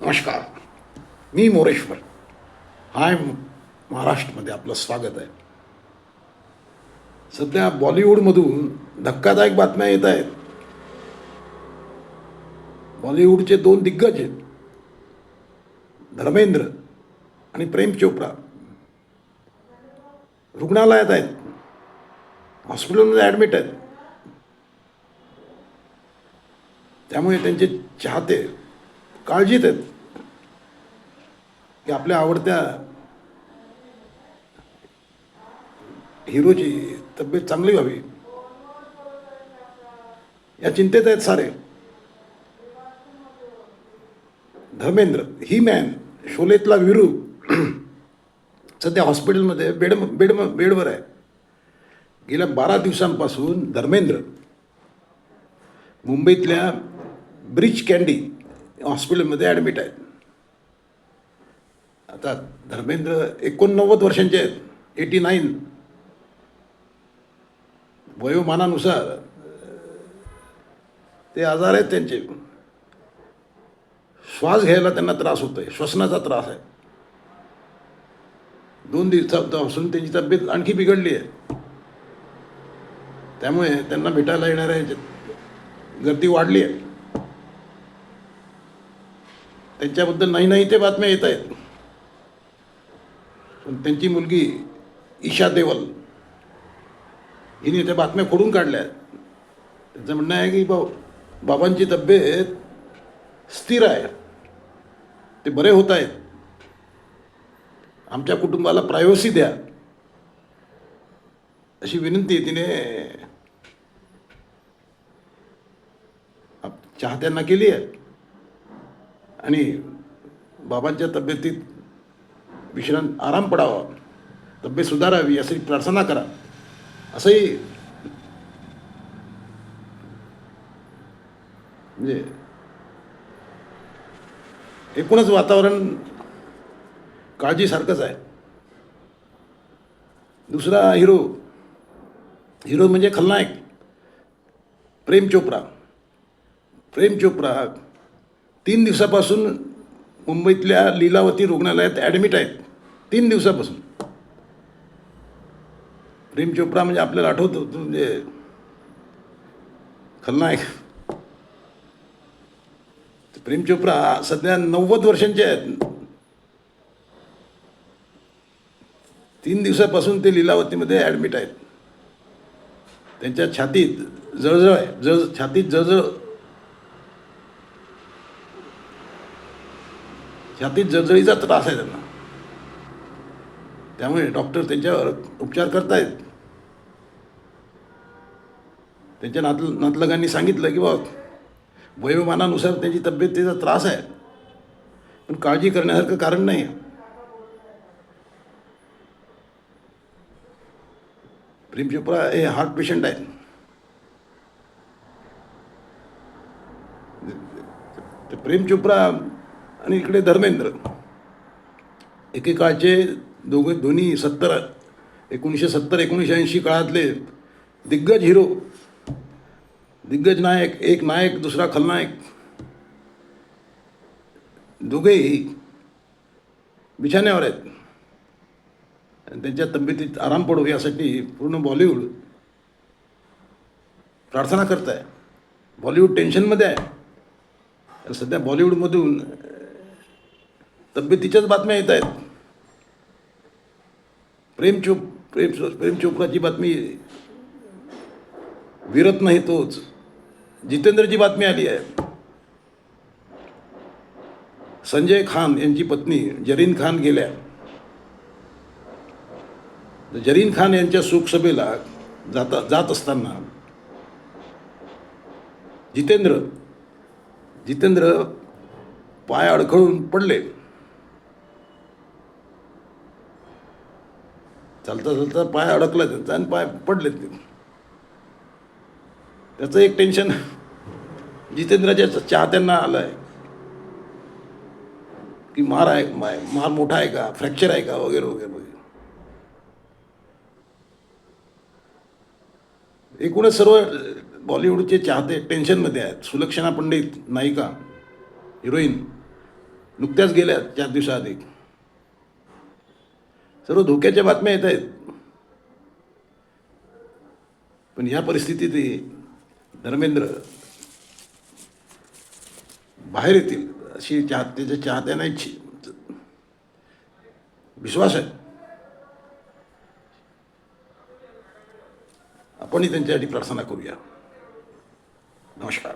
नमस्कार. मी मोरेश्वर. हाय महाराष्ट्रमध्ये आपलं स्वागत आहे. सध्या बॉलिवूडमधून धक्कादायक बातम्या येत आहेत. बॉलिवूडचे दोन दिग्गज आहेत. धर्मेंद्र आणि प्रेम चोप्रा. रुग्णालयात आहेत. हॉस्पिटलमध्ये ॲडमिट आहेत. त्यामुळे त्यांचे चाहते काळजीत आहेत. की आपल्या आवडत्या हिरोची तब्येत चांगली व्हावी. या चिंतेत आहेत सारे. धर्मेंद्र ही मॅन शोलेतला विरू सध्या हॉस्पिटलमध्ये बेड बेड बेडवर आहे. गेल्या बारा दिवसांपासून धर्मेंद्र मुंबईतल्या ब्रिज कॅन्डी हॉस्पिटलमध्ये ॲडमिट आहेत. आता धर्मेंद्र एकोणनव्वद वर्षांचे आहेत एटी नाईन. वयोमानानुसार ते आजार आहेत त्यांचे. श्वास घ्यायला त्यांना त्रास होतो आहे श्वसनाचा त्रास आहे. दोन दिवसापासून त्यांची तब्येत आणखी बिघडली आहे. त्यामुळे त्यांना भेटायला येणाऱ्या गर्दी वाढली आहे. त्यांच्याबद्दल नाही नाही ते बातम्या येत आहेत. पण त्यांची मुलगी ईशा देवल हिने त्या बातम्या खोडून काढल्या आहेत. त्यांचं म्हणणं आहे की बा बाबांची तब्येत स्थिर आहे. ते बरे होत आहेत. आमच्या कुटुंबाला प्रायव्हसी द्या. अशी विनंती तिने. आप- चाहत्यांना केली आहे. आणि बाबांच्या तब्येतीत विश्रांत आराम पडावा तब्येत सुधारावी अशी प्रार्थना करा. असंही म्हणजे एकूणच वातावरण काळजीसारखंच आहे. दुसरा हिरो हिरो म्हणजे खलनायक प्रेम चोप्रा. प्रेम चोप्रा तीन दिवसापासून मुंबईतल्या लीलावती रुग्णालयात ॲडमिट आहेत. तीन दिवसापासून. प्रेम चोप्रा म्हणजे आपल्याला आठवतो म्हणजे खलनायक. प्रेम चोप्रा सध्या नव्वद वर्षांचे आहेत. तीन दिवसापासून ते लीलावतीमध्ये ॲडमिट आहेत. त्यांच्या छातीत जळजळ आहे. जळ छातीत जळजळ छातीत जळजळीचा त्रास आहे त्यांना. त्यामुळे डॉक्टर त्यांच्यावर उपचार करतायत. त्यांच्या नातल नातलगांनी सांगितलं की बघ वयोमानानुसार त्यांची तब्येतीचा त्रास आहे. पण काळजी करण्यासारखं कारण नाही आहे. प्रेम चोप्रा हे हार्ट पेशंट आहेत. प्रेम चोप्रा आणि इकडे धर्मेंद्र. एकेकाळचे दोघे दोन्ही सत्तर एकोणीसशे सत्तर एकोणीसशे ऐंशी काळातले दिग्गज हिरो. दिग्गज नायक एक नायक दुसरा खलनायक. दोघेही बिछाण्यावर आहेत. आणि त्यांच्या तब्येतीत आराम पडो यासाठी पूर्ण बॉलिवूड प्रार्थना करत आहे. बॉलिवूड टेन्शनमध्ये आहे. सध्या बॉलिवूडमधून तब्येतीच्याच बातम्या येत आहेत. प्रेम चोप प्रेम प्रेम चोप्राची बातमी. विरत नाही तोच. जितेंद्रची बातमी आली आहे. संजय खान यांची पत्नी जरीन खान गेल्या. जरीन खान यांच्या सुखसभेला जाता जात असताना जितेंद्र जितेंद्र पाय अडखळून पडले. चालता चालता पाय अडकला त्यांचा आणि पाय पडले ते. त्याचं एक टेन्शन जितेंद्राच्या चाहत्यांना आलं आहे की मार आहे माय मार मोठा आहे का? फ्रॅक्चर आहे का? वगैरे वगैरे वगैरे. एकूणच सर्व बॉलिवूडचे चाहते टेन्शनमध्ये आहेत. सुलक्षणा पंडित नायिका हिरोईन नुकत्याच गेल्या चार दिवसाआधी. सर्व धोक्याच्या बातम्या येत आहेत. पण या परिस्थितीतही धर्मेंद्र बाहेर येतील अशी चाह त्याच्या चाहत्यांना इच्छी विश्वास आहे. आपणही त्यांच्यासाठी प्रार्थना करूया. नमस्कार.